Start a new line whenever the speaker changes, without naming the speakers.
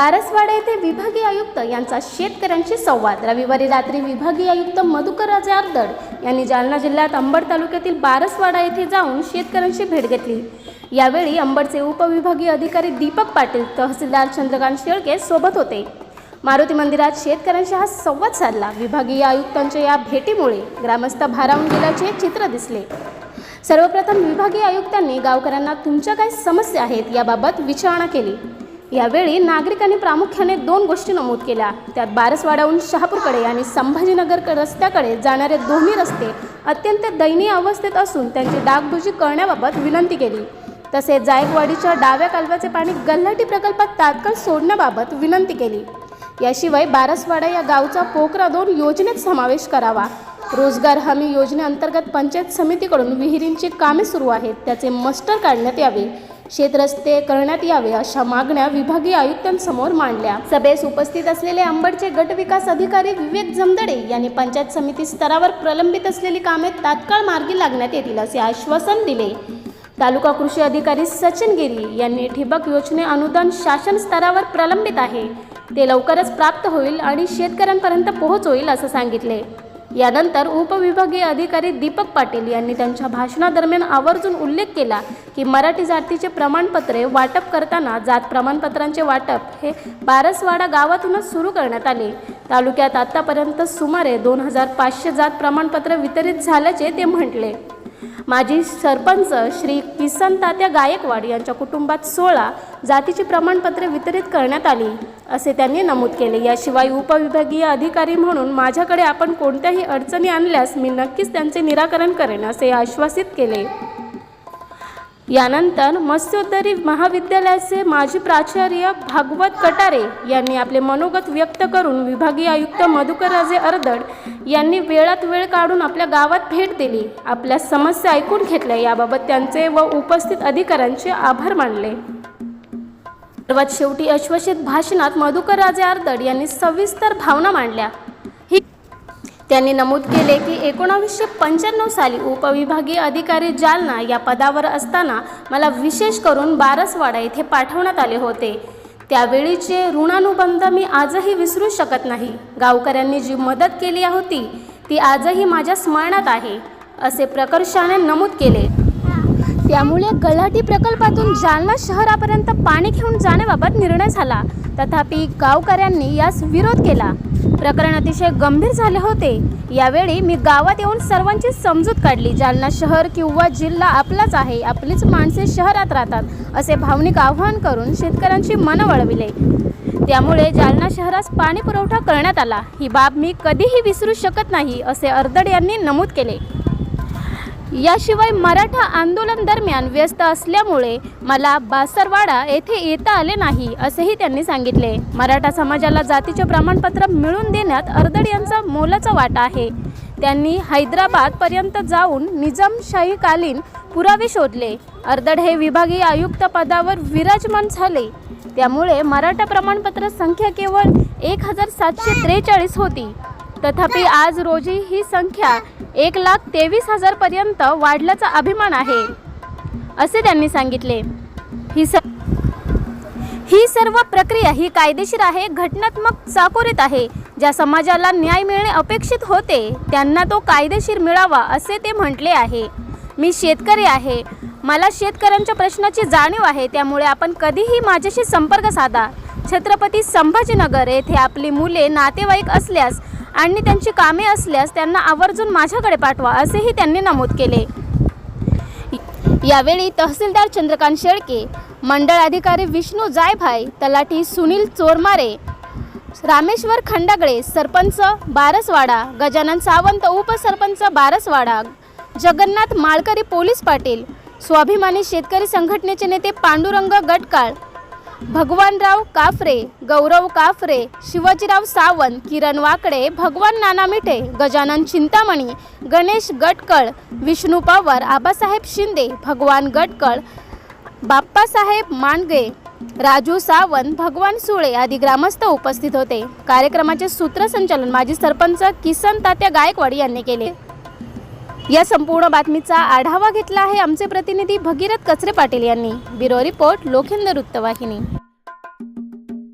बारसवाडा येथे विभागीय आयुक्त यांचा शेतकऱ्यांशी संवाद. रविवारी रात्री विभागीय आयुक्त मधुकर जारदड यांनी जालना जिल्ह्यात अंबड तालुक्यातील बारसवाडा येथे जाऊन शेतकऱ्यांशी भेट घेतली. यावेळी अंबडचे उपविभागीय अधिकारी दीपक पाटील तहसीलदार चंद्रकांत शेळके सोबत होते. मारुती मंदिरात शेतकऱ्यांशी हा संवाद साधला. विभागीय आयुक्तांच्या या भेटीमुळे ग्रामस्थ भारावून गेल्याचे चित्र दिसले. सर्वप्रथम विभागीय आयुक्तांनी गावकऱ्यांना तुमच्या काय समस्या आहेत याबाबत विचारणा केली. यावेळी नागरिकांनी प्रामुख्याने दोन गोष्टी नमूद केल्या. त्यात बारसवाड्याहून शहापूरकडे आणि संभाजीनगर रस्त्याकडे जाणारे दोन्ही रस्ते अत्यंत दयनीय अवस्थेत असून त्यांची डागडुजी करण्याबाबत विनंती केली. तसेच जायकवाडीच्या डाव्या कालव्याचे पाणी गल्हाटी प्रकल्पात तात्काळ सोडण्याबाबत विनंती केली. याशिवाय बारसवाडा या गावचा पोकरा दोन योजनेत समावेश करावा. रोजगार हमी योजनेअंतर्गत पंचायत समितीकडून विहिरींची कामे सुरू आहेत. त्याचे मस्टर काढण्यात यावे. शेतरस्ते करण्यात यावे अशा मागण्या विभागीय आयुक्तांसमोर मांडल्या. सभेस उपस्थित असलेले अंबडचे गट विकास अधिकारी विवेक जमदडे यांनी पंचायत समिती स्तरावर प्रलंबित असलेली कामे तात्काळ मार्गी लागण्यात येतील असे आश्वासन दिले. तालुका कृषी अधिकारी सचिन गिरी यांनी ठिबक योजने अनुदान शासन स्तरावर प्रलंबित आहे. ते लवकरच प्राप्त होईल आणि शेतकऱ्यांपर्यंत पोहोच होईल असं सांगितले. यानंतर उपविभागीय अधिकारी दीपक पाटील यांनी त्यांच्या भाषणादरम्यान आवर्जून उल्लेख केला की मराठी जातीचे प्रमाणपत्रे वाटप करताना जात प्रमाणपत्रांचे वाटप हे बारसवाडा गावातूनच सुरू करण्यात आले. तालुक्यात आतापर्यंत सुमारे दोन हजार पाचशे जात प्रमाणपत्र वितरित झाल्याचे ते म्हटले. माजी सरपंच श्री किसन तात्या गायकवाड यांच्या कुटुंबात सोळा जातीची प्रमाणपत्रे वितरित करण्यात आली असे त्यांनी नमूद केले. याशिवाय उपविभागीय अधिकारी म्हणून माझ्याकडे आपण कोणत्याही अडचणी आणल्यास मी नक्कीच त्यांचे निराकरण करेन असे आश्वासित केले. यानंतर मत्स्योत्तरी महाविद्यालयाचे माजी प्राचार्य भागवत कटारे यांनी आपले मनोगत व्यक्त करून विभागीय आयुक्त मधुकरराजे अर्दड यांनी वेळात वेळ काढून आपल्या गावात भेट दिली. आपल्या समस्या ऐकून घेतल्या. याबाबत त्यांचे व उपस्थित अधिकाऱ्यांचे आभार मानले. सर्वात शेवटी अश्वसित भाषणात मधुकरराजे अर्दड यांनी सविस्तर भावना मांडल्या. त्यांनी नमूद केले की एकोणावीसशे पंच्याण्णव साली उपविभागीय अधिकारी जालना या पदावर असताना मला विशेष करून बारसवाडा येथे पाठवण्यात आले होते. त्यावेळीचे ऋणानुबंध मी आजही विसरू शकत नाही. गावकऱ्यांनी जी मदत केली होती ती आजही माझ्या स्मरणात आहे असे प्रकर्षाने नमूद केले. त्यामुळे गल्हाटी प्रकल्पातून जालना शहरापर्यंत पाणी घेऊन जाण्याबाबत निर्णय झाला. तथापि गावकऱ्यांनी यास विरोध केला. प्रकरण अतिशय गंभीर झाले होते. यावेळी मी गावात येऊन सर्वांची समजूत काढली. जालना शहर किंवा जिल्हा आपलाच आहे. आपलीच माणसे शहरात राहतात असे भावनिक आव्हान करून शेतकऱ्यांची मनं वळविले. त्यामुळे जालना शहरास पाणी पुरवठा करण्यात आला. ही बाब मी कधीही विसरू शकत नाही असे अर्दड यांनी नमूद केले. याशिवाय मराठा आंदोलन दरम्यान व्यस्त असल्यामुळे मला बासरवाडा येथे येता आले नाही असेही त्यांनी सांगितले. मराठा समाजाला जातीचे प्रमाणपत्र मिळवून देण्यात अर्दड यांचा मोलाचा वाटा आहे. त्यांनी हैदराबादपर्यंत जाऊन निजामशाहीकालीन पुरावे शोधले. अर्दड हे विभागीय आयुक्त पदावर विराजमान झाले. त्यामुळे मराठा प्रमाणपत्र संख्या केवळ एक हजार सातशे त्रेचाळीस होती. तथापि आज रोजी ही संख्या एक लाख तेवीस हजारपर्यंत वाढल्याचा अभिमान आहे असे त्यांनी सांगितले. ही स ही सर्व प्रक्रिया ही कायदेशीर आहे घटनात्मक चाकोरीत आहे. ज्या समाजाला न्याय मिळणे अपेक्षित होते त्यांना तो कायदेशीर मिळावा असे ते म्हटले आहे. मी शेतकरी आहे. मला शेतकऱ्यांच्या प्रश्नाची जाणीव आहे त्यामुळे आपण कधीही माझ्याशी संपर्क साधा. छत्रपती संभाजीनगर येथे आपली मुले नातेवाईक असल्यास आणि त्यांची कामे असल्यास त्यांना आवर्जून माझ्याकडे पाठवा असेही त्यांनी नमूद केले. यावेळी तहसीलदार चंद्रकांत शेळके मंडळ अधिकारी विष्णू जायभाई तलाठी सुनील चोरमारे रामेश्वर खंडागळे सरपंच बारसवाडा गजानन सावंत उपसरपंच बारसवाडा जगन्नाथ माळकरी पोलीस पाटील स्वाभिमानी शेतकरी संघटनेचे नेते पांडुरंग गटकाळ भगवानराव काफरे गौरव काफरे शिवाजीराव सावंत किरण वाकडे भगवान नाना मिठे गजानन चिंतामणी गणेश गटकळ विष्णू पवार आबासाहेब शिंदे भगवान गटकळ बाप्पासाहेब मांडगे राजू सावंत भगवान सुळे आदी ग्रामस्थ उपस्थित होते. कार्यक्रमाचे सूत्रसंचालन माजी सरपंच किसन तात्या गायकवाड यांनी केले. या संपूर्ण बातमीचा आढावा घेतला आहे आमचे प्रतिनिधी भगीरथ कचरे पाटील यांनी. ब्युरो रिपोर्ट लोखिंद वृत्तवाहिनी.